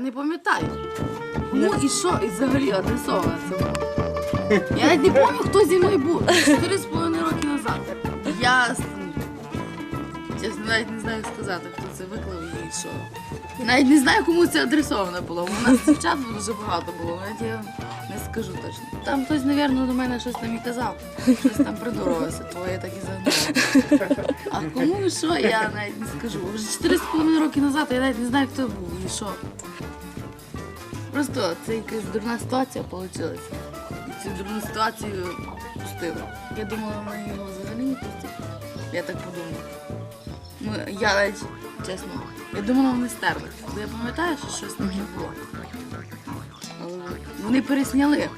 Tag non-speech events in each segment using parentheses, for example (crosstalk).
не пам'ятаю. Ну і що, і взагалі адресована. Я навіть не пам'ятаю, хто зі мною був. Чотири з половиною роки назад. Я чесно навіть не знаю, сказати, хто це виклав і що. Навіть не знаю, кому це адресовано було. У нас дівчат дуже багато було, навіть я не скажу точно. Там хтось, мабуть, до мене щось там і казав. Щось там придурувався, твоє так і загнуло. А кому і що, я навіть не скажу. Вже 4,5 роки назад я навіть не знаю, хто був і що. Просто це якась дурна ситуація вийшла. Цю дурну ситуацію пустили. Я думала, вони його взагалі не пустять. Я так подумала. Ну, я навіть, чесно, я думала, вони стерли. Бо я пам'ятаю, що щось таке було. Вони пересняли.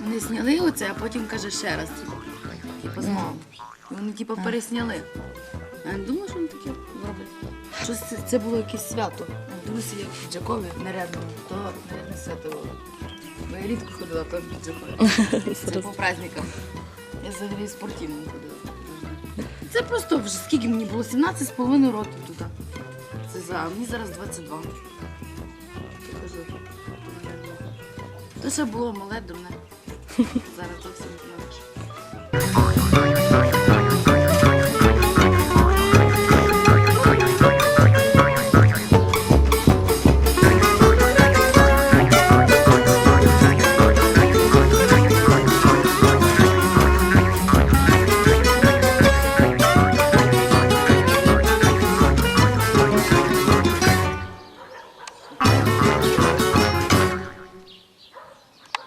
Вони зняли оце, а потім каже ще раз. Типу, знову. І вони типу пересняли. А я не думала, що вони таке роблять. Щось це, це було якесь свято. Друзі, як в піджакові нарядно, то нарядне свято було. Бо я рідко ходила по піджакові. (laughs) Це по праздникам. Я взагалі спортивним ходила. Це просто вже скільки мені було? 17 з половиною років тут. Це за мені зараз 22. Це ще було мале дурне. Зараз зовсім не